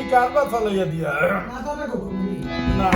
ਚਾਰ ਪਾਸਾ ਲੈ ਜਾਂਦੀ ਆ। ਮਾਤਾ ਨੇ ਕੋ ਨਾ।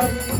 Thank you.